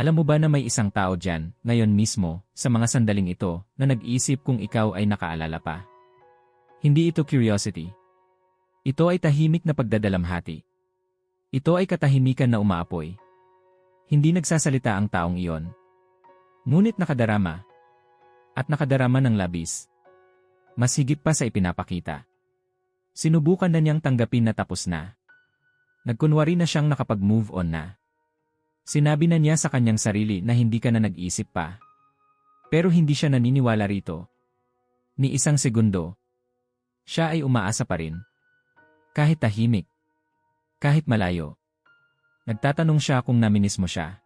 Alam mo ba na may isang tao dyan, ngayon mismo, sa mga sandaling ito, na nag-iisip kung ikaw ay nakaalala pa? Hindi ito curiosity. Ito ay tahimik na pagdadalamhati. Ito ay katahimikan na umaapoy. Hindi nagsasalita ang taong iyon. Ngunit nakadarama. At nakadarama ng labis. Mas higit pa sa ipinapakita. Sinubukan na niyang tanggapin na tapos na. Nagkunwari na siyang nakapag-move on na. Sinabi na niya sa kanyang sarili na hindi ka na nag-isip pa. Pero hindi siya naniniwala rito. Ni isang segundo. Siya ay umaasa pa rin. Kahit tahimik. Kahit malayo. Nagtatanong siya kung naminis mo siya.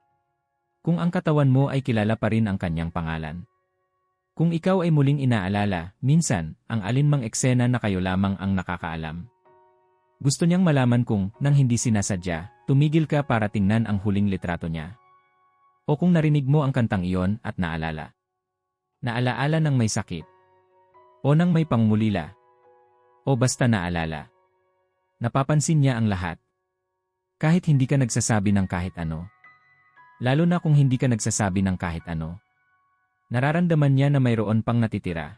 Kung ang katawan mo ay kilala pa rin ang kanyang pangalan. Kung ikaw ay muling inaalala, minsan, ang alinmang eksena na kayo lamang ang nakakaalam. Gusto niyang malaman kung, nang hindi sinasadya, tumigil ka para tingnan ang huling litrato niya. O kung narinig mo ang kantang iyon at naalala. Naalaala ng may sakit. O nang may pangmulila. O basta naalala. Napapansin niya ang lahat. Kahit hindi ka nagsasabi ng kahit ano. Lalo na kung hindi ka nagsasabi ng kahit ano. Nararamdaman niya na mayroon pang natitira.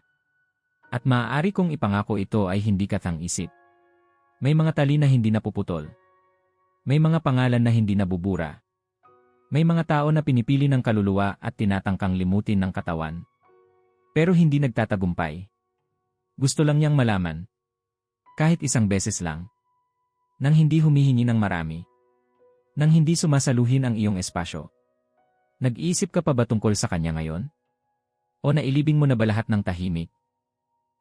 At maaari kong ipangako ito ay hindi katang isip. May mga tali na hindi napuputol. May mga pangalan na hindi nabubura. May mga tao na pinipili ng kaluluwa at tinatangkang limutin ng katawan. Pero hindi nagtatagumpay. Gusto lang niyang malaman. Kahit isang beses lang. Nang hindi humihingi ng marami. Nang hindi sumasaluhin ang iyong espasyo. Nag-iisip ka pa ba tungkol sa kanya ngayon? O nailibing mo na ba lahat ng tahimik?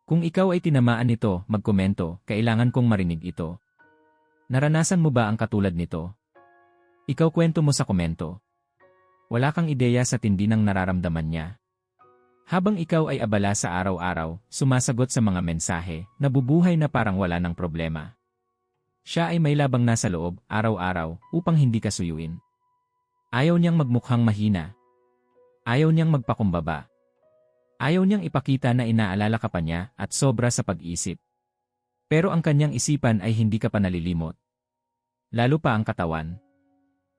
Kung ikaw ay tinamaan nito, magkomento, kailangan kong marinig ito. Naranasan mo ba ang katulad nito? Ikaw kwento mo sa komento. Wala kang ideya sa tindi ng nararamdaman niya. Habang ikaw ay abala sa araw-araw, sumasagot sa mga mensahe, nabubuhay na parang wala ng problema. Siya ay may labang nasa loob, araw-araw, upang hindi ka suyuin. Ayaw niyang magmukhang mahina. Ayaw niyang magpakumbaba. Ayaw niyang ipakita na inaalala ka pa niya at sobra sa pag-isip. Pero ang kanyang isipan ay hindi ka pa nalilimot. Lalo pa ang katawan.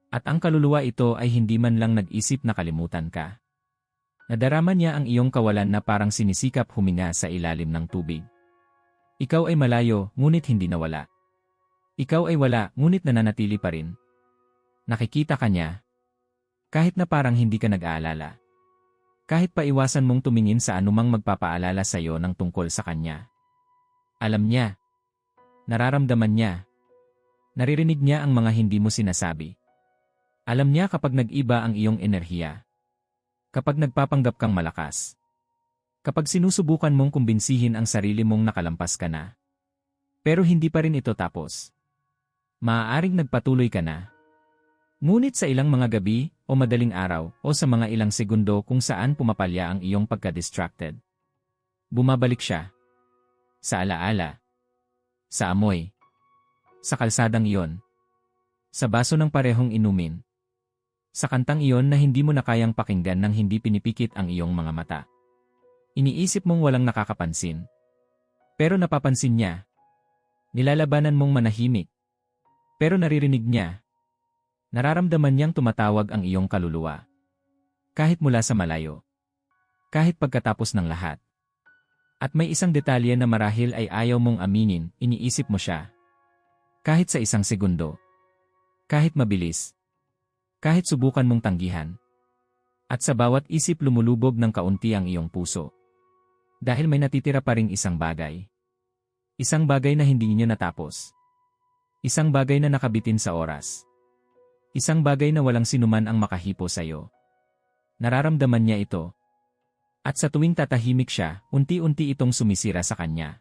At ang kaluluwa ito ay hindi man lang nag-isip na kalimutan ka. Nadarama niya ang iyong kawalan na parang sinisikap huminga sa ilalim ng tubig. Ikaw ay malayo, ngunit hindi nawala. Ikaw ay wala, ngunit nananatili pa rin. Nakikita ka niya. Kahit na parang hindi ka nag-aalala. Kahit pa iwasan mong tumingin sa anumang magpapaalala sa iyo ng tungkol sa kanya. Alam niya. Nararamdaman niya. Naririnig niya ang mga hindi mo sinasabi. Alam niya kapag nag-iba ang iyong enerhiya. Kapag nagpapanggap kang malakas. Kapag sinusubukan mong kumbinsihin ang sarili mong nakalampas ka na. Pero hindi pa rin ito tapos. Maaaring nagpatuloy ka na. Ngunit sa ilang mga gabi, o madaling araw, o sa mga ilang segundo kung saan pumapalya ang iyong pagka-distracted. Bumabalik siya. Sa alaala. Sa amoy. Sa kalsadang iyon. Sa baso ng parehong inumin. Sa kantang iyon na hindi mo na kayang pakinggan nang hindi pinipikit ang iyong mga mata. Iniisip mong walang nakakapansin. Pero napapansin niya. Nilalabanan mong manahimik. Pero naririnig niya Nararamdaman niyang tumatawag ang iyong kaluluwa. Kahit mula sa malayo. Kahit pagkatapos ng lahat. At may isang detalye na marahil ay ayaw mong aminin, iniisip mo siya. Kahit sa isang segundo. Kahit mabilis. Kahit subukan mong tanggihan. At sa bawat isip lumulubog ng kaunti ang iyong puso. Dahil may natitira pa ring isang bagay. Isang bagay na hindi niyo natapos. Isang bagay na nakabitin sa oras. Isang bagay na walang sinuman ang makahipo sa iyo. Nararamdaman niya ito. At sa tuwing tatahimik siya, unti-unti itong sumisira sa kanya.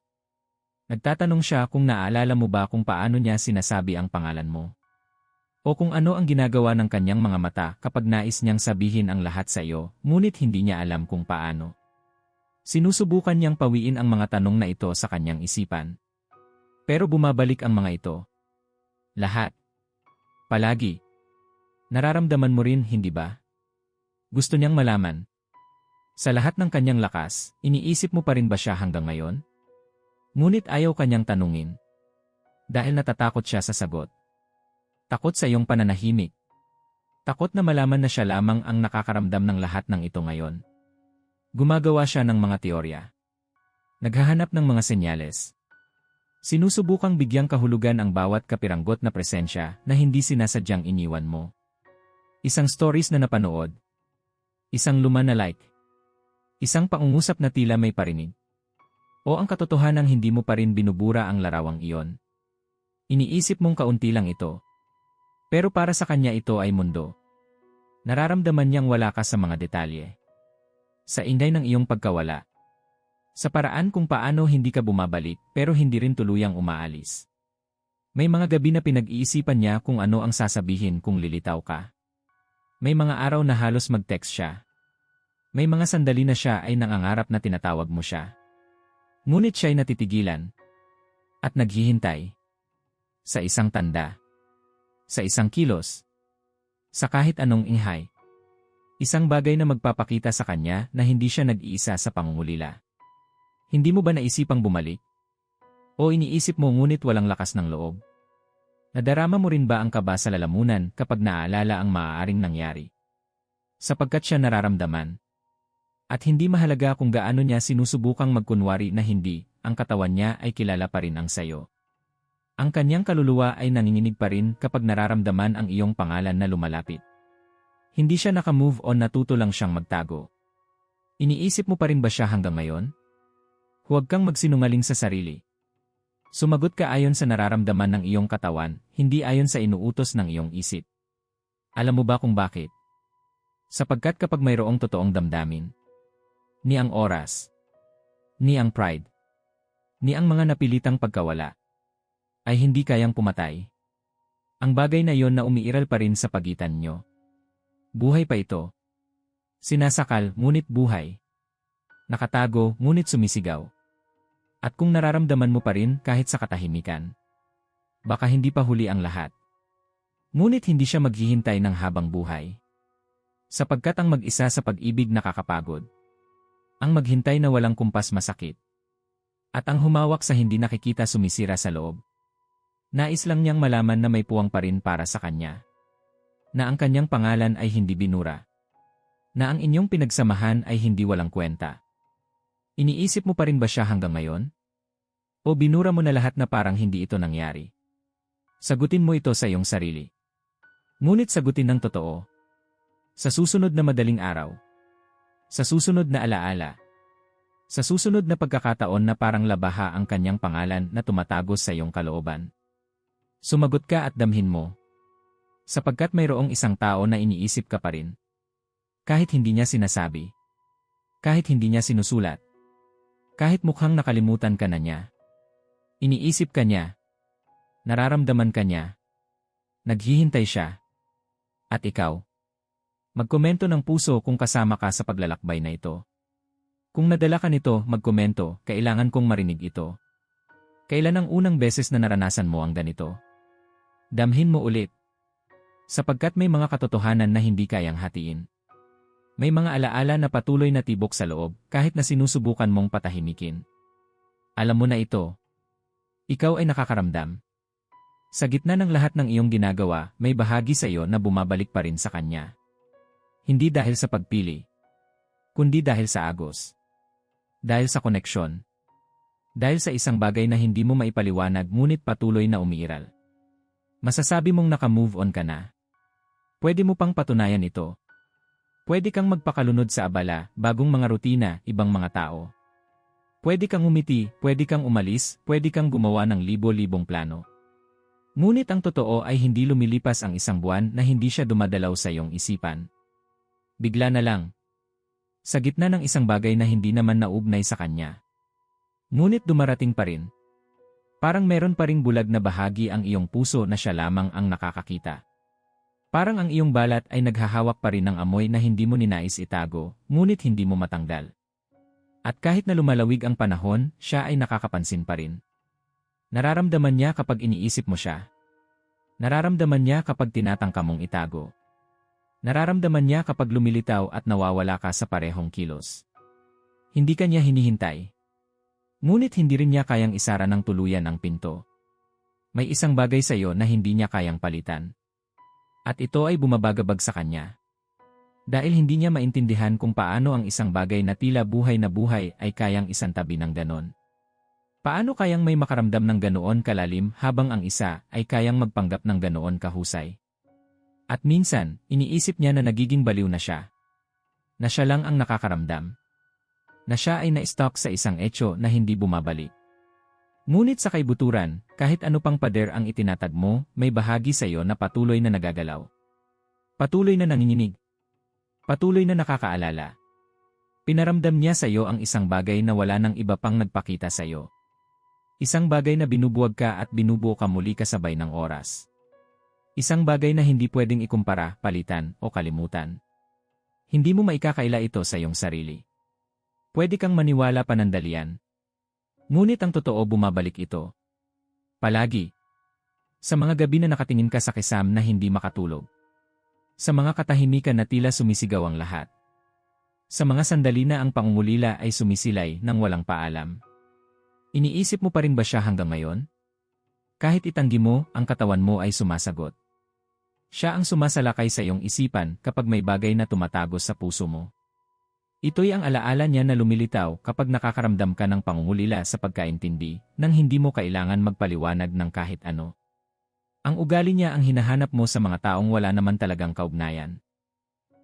Nagtatanong siya kung naaalala mo ba kung paano niya sinasabi ang pangalan mo. O kung ano ang ginagawa ng kanyang mga mata kapag nais niyang sabihin ang lahat sa iyo, ngunit hindi niya alam kung paano. Sinusubukan niyang pawiin ang mga tanong na ito sa kanyang isipan. Pero bumabalik ang mga ito. Lahat. Palagi. Nararamdaman mo rin, hindi ba? Gusto niyang malaman. Sa lahat ng kanyang lakas, iniisip mo pa rin ba siya hanggang ngayon? Ngunit ayaw kanyang tanungin. Dahil natatakot siya sa sagot. Takot sa iyong pananahimik. Takot na malaman na siya lamang ang nakakaramdam ng lahat ng ito ngayon. Gumagawa siya ng mga teorya. Naghahanap ng mga senyales. Sinusubukang bigyang kahulugan ang bawat kapiranggot na presensya na hindi sinasadyang iniwan mo. Isang stories na napanood. Isang luma na like. Isang pangungusap na tila may parinig. O ang katotohanang hindi mo pa rin binubura ang larawang iyon. Iniisip mong kaunti lang ito. Pero para sa kanya ito ay mundo. Nararamdaman niyang wala ka sa mga detalye. Sa inday ng iyong pagkawala. Sa paraan kung paano hindi ka bumabalik pero hindi rin tuluyang umaalis. May mga gabi na pinag-iisipan niya kung ano ang sasabihin kung lilitaw ka. May mga araw na halos mag-text siya. May mga sandali na siya ay nangangarap na tinatawag mo siya. Ngunit siya'y natitigilan. At naghihintay. Sa isang tanda. Sa isang kilos. Sa kahit anong inghay. Isang bagay na magpapakita sa kanya na hindi siya nag-iisa sa pangungulila. Hindi mo ba naisipang bumalik? O iniisip mo ngunit walang lakas ng loob? Nadarama mo rin ba ang kaba sa lalamunan kapag naaalala ang maaaring nangyari? Sapagkat siya nararamdaman. At hindi mahalaga kung gaano niya sinusubukang magkunwari na hindi, ang katawan niya ay kilala pa rin ang sayo. Ang kanyang kaluluwa ay nanginginig pa rin kapag nararamdaman ang iyong pangalan na lumalapit. Hindi siya nakamove on natuto lang siyang magtago. Iniisip mo pa rin ba siya hanggang ngayon? Huwag kang magsinungaling sa sarili. Sumagot ka ayon sa nararamdaman ng iyong katawan, hindi ayon sa inuutos ng iyong isip. Alam mo ba kung bakit? Sapagkat kapag mayroong totoong damdamin, ni ang oras, ni ang pride, ni ang mga napilitang pagkawala, ay hindi kayang pumatay. Ang bagay na yon na umiiral pa rin sa pagitan nyo. Buhay pa ito. Sinasakal, ngunit buhay. Nakatago, ngunit sumisigaw. At kung nararamdaman mo pa rin kahit sa katahimikan, baka hindi pa huli ang lahat. Ngunit hindi siya maghihintay ng habang buhay. Sapagkat ang mag-isa sa pag-ibig nakakapagod. Ang maghintay na walang kumpas masakit. At ang humawak sa hindi nakikita sumisira sa loob. Nais lang niyang malaman na may puwang pa rin para sa kanya. Na ang kanyang pangalan ay hindi binura. Na ang inyong pinagsamahan ay hindi walang kwenta. Iniisip mo pa rin ba siya hanggang ngayon? O binura mo na lahat na parang hindi ito nangyari? Sagutin mo ito sa iyong sarili. Ngunit sagutin ng totoo. Sa susunod na madaling araw. Sa susunod na alaala. Sa susunod na pagkakataon na parang labaha ang kanyang pangalan na tumatagos sa iyong kalooban. Sumagot ka at damhin mo. Sapagkat mayroong isang tao na iniisip ka pa rin. Kahit hindi niya sinasabi. Kahit hindi niya sinusulat. Kahit mukhang nakalimutan ka na niya. Iniisip ka niya. Nararamdaman ka niya. Naghihintay siya. At ikaw. Magkomento ng puso kung kasama ka sa paglalakbay na ito. Kung nadala ka nito, magkomento, kailangan kong marinig ito. Kailan ang unang beses na naranasan mo ang ganito? Damhin mo ulit. Sapagkat may mga katotohanan na hindi kayang hatiin. May mga alaala na patuloy na tibok sa loob kahit na sinusubukan mong patahimikin. Alam mo na ito, ikaw ay nakakaramdam. Sa gitna ng lahat ng iyong ginagawa, may bahagi sa iyo na bumabalik pa rin sa kanya. Hindi dahil sa pagpili, kundi dahil sa agos. Dahil sa koneksyon. Dahil sa isang bagay na hindi mo maipaliwanag ngunit patuloy na umiiral. Masasabi mong naka-move on ka na. Pwede mo pang patunayan ito. Pwede kang magpakalunod sa abala, bagong mga rutina, ibang mga tao. Pwede kang umiti, pwede kang umalis, pwede kang gumawa ng libo-libong plano. Ngunit ang totoo ay hindi lumilipas ang isang buwan na hindi siya dumadalaw sa iyong isipan. Bigla na lang. Sa gitna ng isang bagay na hindi naman naugnay sa kanya. Ngunit dumarating pa rin. Parang meron pa ring bulag na bahagi ang iyong puso na siya lamang ang nakakakita. Parang ang iyong balat ay naghahawak pa rin ng amoy na hindi mo ninais itago, ngunit hindi mo matanggal. At kahit na lumalawig ang panahon, siya ay nakakapansin pa rin. Nararamdaman niya kapag iniisip mo siya. Nararamdaman niya kapag tinatangka mong itago. Nararamdaman niya kapag lumilitaw at nawawala ka sa parehong kilos. Hindi ka niya hinihintay. Ngunit hindi rin niya kayang isara ng tuluyan ang pinto. May isang bagay sa iyo na hindi niya kayang palitan. At ito ay bumabagabag sa kanya. Dahil hindi niya maintindihan kung paano ang isang bagay na tila buhay na buhay ay kayang isantabi ng ganon. Paano kayang may makaramdam ng ganoon kalalim habang ang isa ay kayang magpanggap ng ganoon kahusay? At minsan, iniisip niya na nagiging baliw na siya. Na siya lang ang nakakaramdam. Na siya ay na-stuck sa isang etyo na hindi bumabalik. Ngunit sa kaibuturan, kahit ano pang pader ang itinatag mo, may bahagi sa iyo na patuloy na nagagalaw. Patuloy na nanginginig. Patuloy na nakakaalala. Pinaramdam niya sa iyo ang isang bagay na wala nang iba pang nagpakita sa iyo. Isang bagay na binubuwag ka at binubuo ka muli kasabay ng oras. Isang bagay na hindi pwedeng ikumpara, palitan, o kalimutan. Hindi mo maikakaila ito sa iyong sarili. Pwede kang maniwala panandalian, Ngunit ang totoo bumabalik ito. Palagi. Sa mga gabi na nakatingin ka sa kisam na hindi makatulog. Sa mga katahimikan na tila sumisigaw ang lahat. Sa mga sandali na ang pangungulila ay sumisilay nang walang paalam. Iniisip mo pa rin ba siya hanggang ngayon? Kahit itanggi mo, ang katawan mo ay sumasagot. Siya ang sumasalakay sa iyong isipan kapag may bagay na tumatagos sa puso mo. Ito'y ang alaala niya na lumilitaw kapag nakakaramdam ka ng pangungulila sa pagkaintindi nang hindi mo kailangan magpaliwanag ng kahit ano. Ang ugali niya ang hinahanap mo sa mga taong wala naman talagang kaugnayan.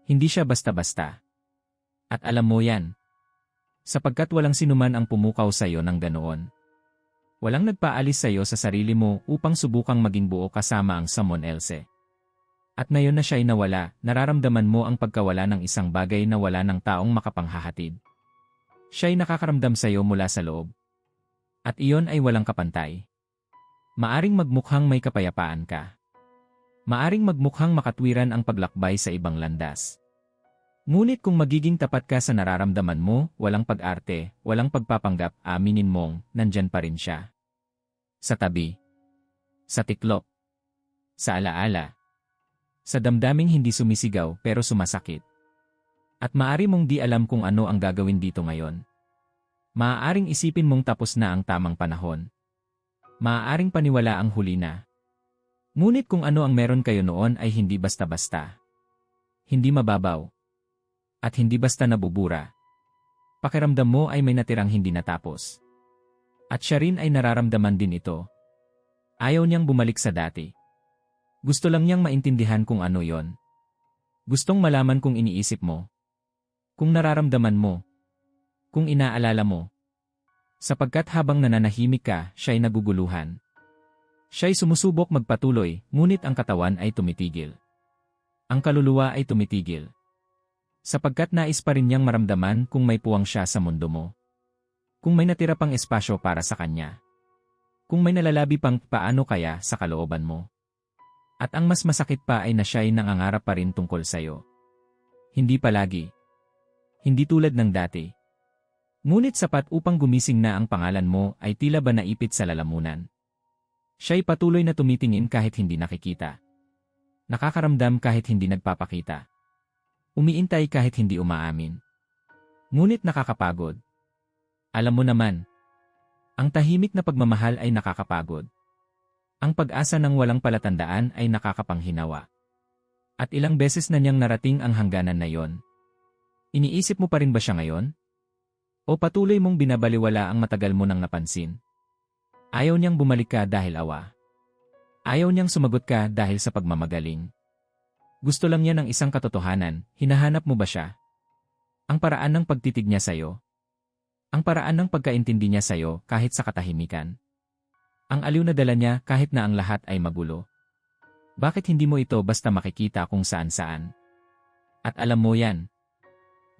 Hindi siya basta-basta. At alam mo yan. Sapagkat walang sinuman ang pumukaw sa iyo ng ganoon. Walang nagpaalis sa iyo sa sarili mo upang subukang maging buo kasama ang someone else. At ngayon na siya'y nawala, nararamdaman mo ang pagkawala ng isang bagay na wala ng taong makapanghahatid. Siya'y nakakaramdam sa iyo mula sa loob. At iyon ay walang kapantay. Maaring magmukhang may kapayapaan ka. Maaring magmukhang makatwiran ang paglakbay sa ibang landas. Ngunit kung magiging tapat ka sa nararamdaman mo, walang pag-arte, walang pagpapanggap, aminin mong, nandyan pa rin siya. Sa tabi. Sa tiklop. Sa alaala. Sa damdaming hindi sumisigaw pero sumasakit. At maari mong di alam kung ano ang gagawin dito ngayon. Maaaring isipin mong tapos na ang tamang panahon. Maaaring paniwala ang huli na. Ngunit kung ano ang meron kayo noon ay hindi basta-basta. Hindi mababaw. At hindi basta nabubura. Pakiramdam mo ay may natirang hindi natapos. At siya rin ay nararamdaman din ito. Ayaw niyang bumalik sa dati. Gusto lang niyang maintindihan kung ano yon. Gustong malaman kung iniisip mo. Kung nararamdaman mo. Kung inaalala mo. Sapagkat habang nananahimik ka, siya'y naguguluhan. Siya'y sumusubok magpatuloy, ngunit ang katawan ay tumitigil. Ang kaluluwa ay tumitigil. Sapagkat nais pa rin niyang maramdaman kung may puwang siya sa mundo mo. Kung may natira pang espasyo para sa kanya. Kung may nalalabi pang paano kaya sa kalooban mo. At ang mas masakit pa ay na siya'y nangangarap pa rin tungkol sa'yo. Hindi palagi. Hindi tulad ng dati. Ngunit sapat upang gumising na ang pangalan mo ay tila ba naipit sa lalamunan. Siya'y patuloy na tumitingin kahit hindi nakikita. Nakakaramdam kahit hindi nagpapakita. Umiintay kahit hindi umaamin. Ngunit nakakapagod. Alam mo naman, ang tahimik na pagmamahal ay nakakapagod. Ang pag-asa ng walang palatandaan ay nakakapanghinawa. At ilang beses na niyang narating ang hangganan na yon. Iniisip mo pa rin ba siya ngayon? O patuloy mong binabaliwala ang matagal mo nang napansin? Ayaw niyang bumalik ka dahil awa. Ayaw niyang sumagot ka dahil sa pagmamagaling. Gusto lang niya ng isang katotohanan, hinahanap mo ba siya? Ang paraan ng pagtitig niya sa'yo. Ang paraan ng pagkaintindi niya sa'yo kahit sa katahimikan. Ang aliw na dala niya kahit na ang lahat ay magulo. Bakit hindi mo ito basta makikita kung saan-saan? At alam mo yan.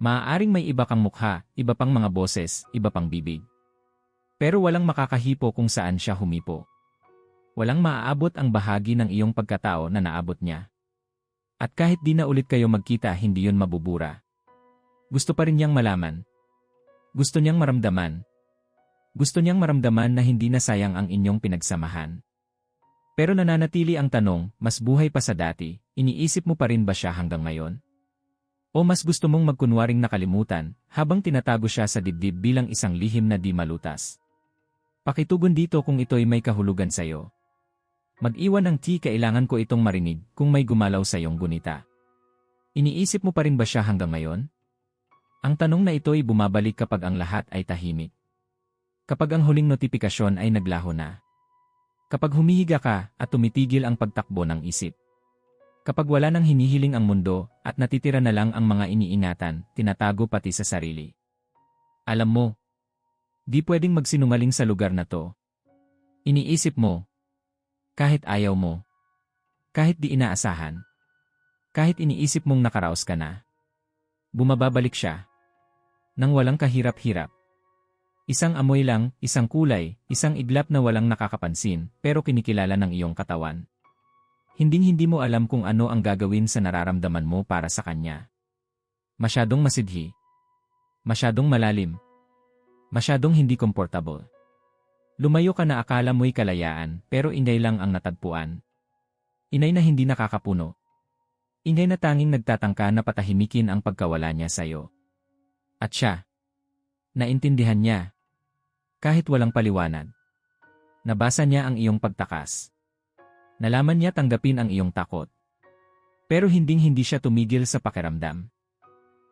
Maaaring may iba kang mukha, iba pang mga boses, iba pang bibig. Pero walang makakahipo kung saan siya humipo. Walang maaabot ang bahagi ng iyong pagkatao na naabot niya. At kahit di na ulit kayo magkita hindi yun mabubura. Gusto pa rin niyang malaman. Gusto niyang maramdaman, gusto niyang maramdaman na hindi na sayang ang inyong pinagsamahan. Pero nananatili ang tanong, mas buhay pa sa dati, iniisip mo pa rin ba siya hanggang ngayon? O mas gusto mong magkunwaring nakalimutan, habang tinatago siya sa dibdib bilang isang lihim na di malutas? Pakitugon dito kung ito'y may kahulugan sa'yo. Mag-iwan ng tea kailangan ko itong marinig kung may gumalaw sa iyong gunita. Iniisip mo pa rin ba siya hanggang ngayon? Ang tanong na ito ay bumabalik kapag ang lahat ay tahimik. Kapag ang huling notifikasyon ay naglaho na. Kapag humihiga ka at tumitigil ang pagtakbo ng isip. Kapag wala nang hinihiling ang mundo at natitira na lang ang mga iniingatan, tinatago pati sa sarili. Alam mo, di pwedeng magsinungaling sa lugar na to. Iniisip mo, kahit ayaw mo, kahit di inaasahan, kahit iniisip mong nakaraos ka na. Bumababalik siya. Nang walang kahirap-hirap. Isang amoy lang, isang kulay, isang iglap na walang nakakapansin, pero kinikilala ng iyong katawan. Hinding-hindi mo alam kung ano ang gagawin sa nararamdaman mo para sa kanya. Masyadong masidhi. Masyadong malalim. Masyadong hindi komportable. Lumayo ka na akala mo'y kalayaan, pero ingay lang ang natagpuan. Inay na hindi nakakapuno. Ingay na tanging nagtatangka na patahimikin ang pagkawala niya sa'yo. At siya. Naintindihan niya. Kahit walang paliwanag. Nabasa niya ang iyong pagtakas. Nalaman niya tanggapin ang iyong takot. Pero hinding-hindi siya tumigil sa pakiramdam.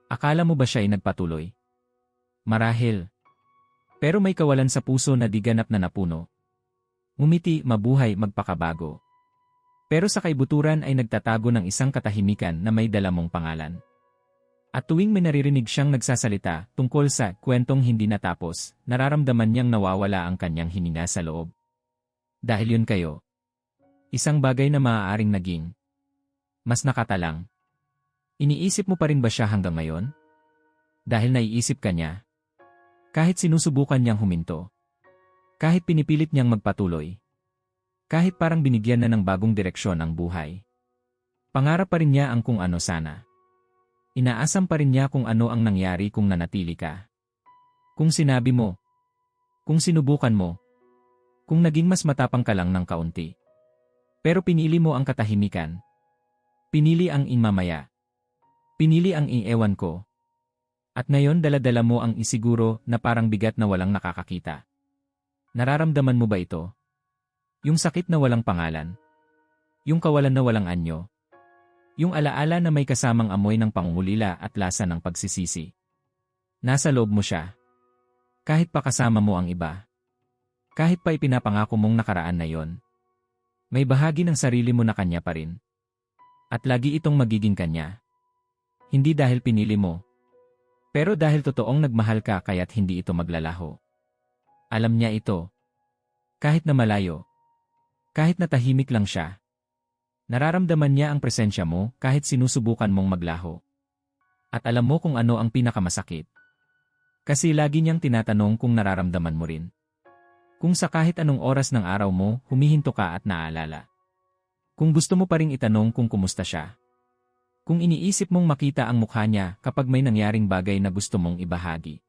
Akala mo ba siya ay nagpatuloy? Marahil. Pero may kawalan sa puso na di ganap na napuno. Ngumiti, mabuhay, magpakabago. Pero sa kaibuturan ay nagtatago ng isang katahimikan na may dalamong pangalan. At tuwing may naririnig siyang nagsasalita tungkol sa kwentong hindi natapos, nararamdaman niyang nawawala ang kanyang hininga sa loob. Dahil yun kayo. Isang bagay na maaaring naging mas nakatalang. Iniisip mo pa rin ba siya hanggang ngayon? Dahil naiisip ka niya. Kahit sinusubukan niyang huminto. Kahit pinipilit niyang magpatuloy. Kahit parang binigyan na ng bagong direksyon ang buhay. Pangarap pa rin niya ang kung ano sana. Inaasam pa rin niya kung ano ang nangyari kung nanatili ka. Kung sinabi mo. Kung sinubukan mo. Kung naging mas matapang ka lang ng kaunti. Pero pinili mo ang katahimikan. Pinili ang imamaya. Pinili ang iewan ko. At ngayon daladala mo ang isiguro na parang bigat na walang nakakakita. Nararamdaman mo ba ito? Yung sakit na walang pangalan. Yung kawalan na walang anyo. Yung alaala na may kasamang amoy ng pangungulila at lasa ng pagsisisi. Nasa loob mo siya. Kahit pa kasama mo ang iba. Kahit pa ipinapangako mong nakaraan na yon. May bahagi ng sarili mo na kanya pa rin. At lagi itong magiging kanya. Hindi dahil pinili mo. Pero dahil totoong nagmahal ka kaya't hindi ito maglalaho. Alam niya ito. Kahit na malayo. Kahit na tahimik lang siya. Nararamdaman niya ang presensya mo kahit sinusubukan mong maglaho. At alam mo kung ano ang pinakamasakit. Kasi lagi niyang tinatanong kung nararamdaman mo rin. Kung sa kahit anong oras ng araw mo, humihinto ka at naalala. Kung gusto mo pa ring itanong kung kumusta siya. Kung iniisip mong makita ang mukha niya kapag may nangyaring bagay na gusto mong ibahagi.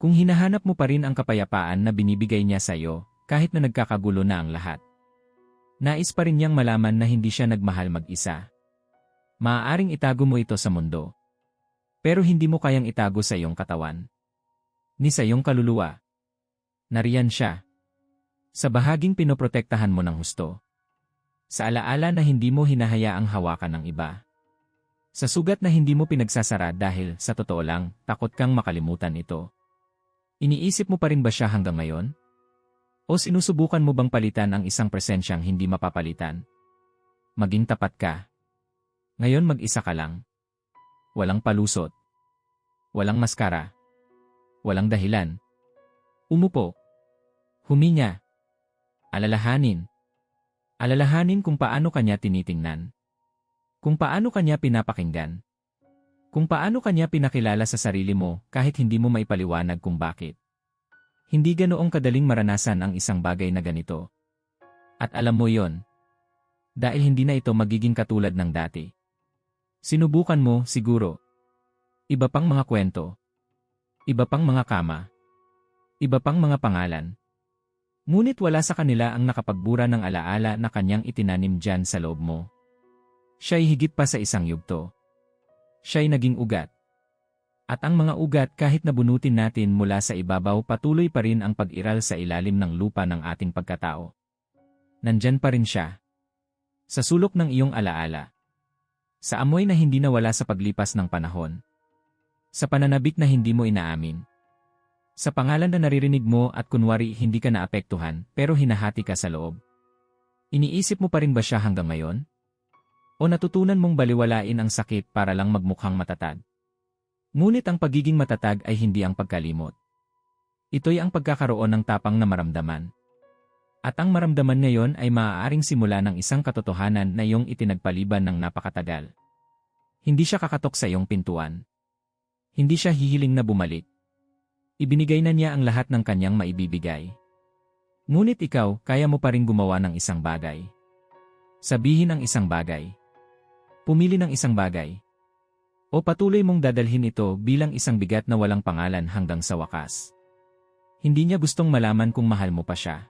Kung hinahanap mo pa rin ang kapayapaan na binibigay niya sa iyo, kahit na nagkakagulo na ang lahat. Nais pa rin niyang malaman na hindi siya nagmahal mag-isa. Maaaring itago mo ito sa mundo. Pero hindi mo kayang itago sa iyong katawan. Ni sa iyong kaluluwa. Nariyan siya. Sa bahaging pinoprotektahan mo ng husto. Sa alaala na hindi mo hinahayaang hawakan ng iba. Sa sugat na hindi mo pinagsasara dahil, sa totoo lang, takot kang makalimutan ito. Iniisip mo pa rin ba siya hanggang ngayon? O sinusubukan mo bang palitan ang isang presensyang hindi mapapalitan? Maging tapat ka. Ngayon mag-isa ka lang. Walang palusot. Walang maskara. Walang dahilan. Umupo. Huminga. Alalahanin. Alalahanin kung paano kanya tinitingnan. Kung paano kanya pinapakinggan. Kung paano kanya pinakilala sa sarili mo kahit hindi mo maipaliwanag kung bakit. Hindi ganoong kadaling maranasan ang isang bagay na ganito. At alam mo yon. Dahil hindi na ito magiging katulad ng dati. Sinubukan mo, siguro. Iba pang mga kwento. Iba pang mga kama. Iba pang mga pangalan. Ngunit wala sa kanila ang nakapagbura ng alaala na kanyang itinanim dyan sa loob mo. Siya'y higit pa sa isang yugto. Siya'y naging ugat. At ang mga ugat kahit nabunutin natin mula sa ibabaw patuloy pa rin ang pag-iral sa ilalim ng lupa ng ating pagkatao. nandyan pa rin siya. Sa sulok ng iyong alaala. Sa amoy na hindi nawala sa paglipas ng panahon. Sa pananabik na hindi mo inaamin. Sa pangalan na naririnig mo at kunwari hindi ka naapektuhan pero hinahati ka sa loob. Iniisip mo pa rin ba siya hanggang ngayon? O natutunan mong baliwalain ang sakit para lang magmukhang matatag? Ngunit ang pagiging matatag ay hindi ang pagkalimot. Ito'y ang pagkakaroon ng tapang na maramdaman. At ang maramdaman ngayon ay maaaring simula ng isang katotohanan na iyong itinagpaliban ng napakatagal. Hindi siya kakatok sa iyong pintuan. Hindi siya hihiling na bumalik. Ibinigay na niya ang lahat ng kanyang maibibigay. Ngunit ikaw, kaya mo pa rin gumawa ng isang bagay. Sabihin ang isang bagay. Pumili ng isang bagay. O patuloy mong dadalhin ito bilang isang bigat na walang pangalan hanggang sa wakas. Hindi niya gustong malaman kung mahal mo pa siya.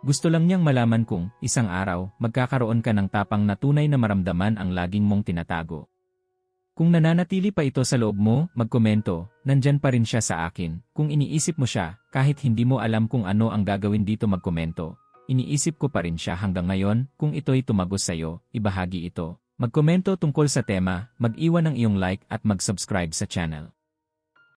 Gusto lang niyang malaman kung, isang araw, magkakaroon ka ng tapang na tunay na maramdaman ang laging mong tinatago. Kung nananatili pa ito sa loob mo, magkomento, nandyan pa rin siya sa akin. Kung iniisip mo siya, kahit hindi mo alam kung ano ang gagawin dito magkomento, iniisip ko pa rin siya hanggang ngayon, kung ito'y tumagos sa'yo, ibahagi ito. Magkomento tungkol sa tema, mag-iwan ng iyong like at mag-subscribe sa channel.